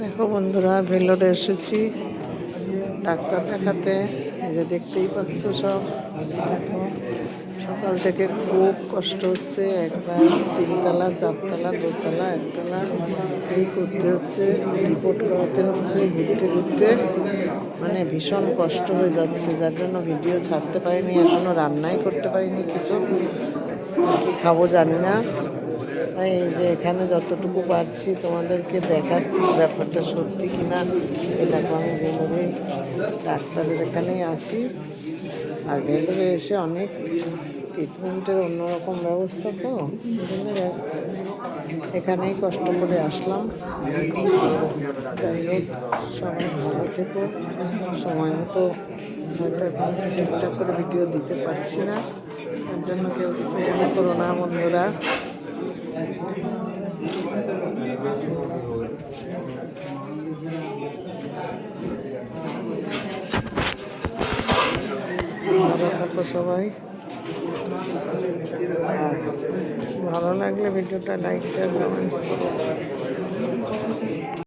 দেখো বন্ধুরা, ভেলোরে এসেছি। ডাক্তার দেখাতে যে দেখতেই পাচ্ছ সব। দেখো, সকাল থেকে খুব কষ্ট হচ্ছে। একবার তিনতলা, চারতলা, দোতলা, একতলা এই করতে হচ্ছে রিপোর্ট করাতে হচ্ছে, ঘুরতে ঘুরতে। মানে ভীষণ কষ্ট হয়ে যাচ্ছে, যার জন্য ভিডিও ছাড়তে পারিনি এখনও রান্নাই করতে পারিনি কিছু। খাব জানি না। এই যে এখানে যতটুকু পারছি তোমাদেরকে দেখাচ্ছি ব্যাপারটা সত্যি কিনা দেখো আমি ভেলোরে ডাক্তারের এখানেই আছি। আর ভেলোরে এসে অনেক ট্রিটমেন্টের অন্যরকম ব্যবস্থা তো এখানেই কষ্ট করে আসলাম। যাই সবাই ভালো থেকো। সময় মতো হয়তো এখন ঠিকঠাক করে ভিডিও দিতে পারছি না। তার জন্য কেউ কিছু মনে করো না বন্ধুরা। সবাই। ভালো লাগলে ভিডিওটা লাইক শেয়ার কমেন্টস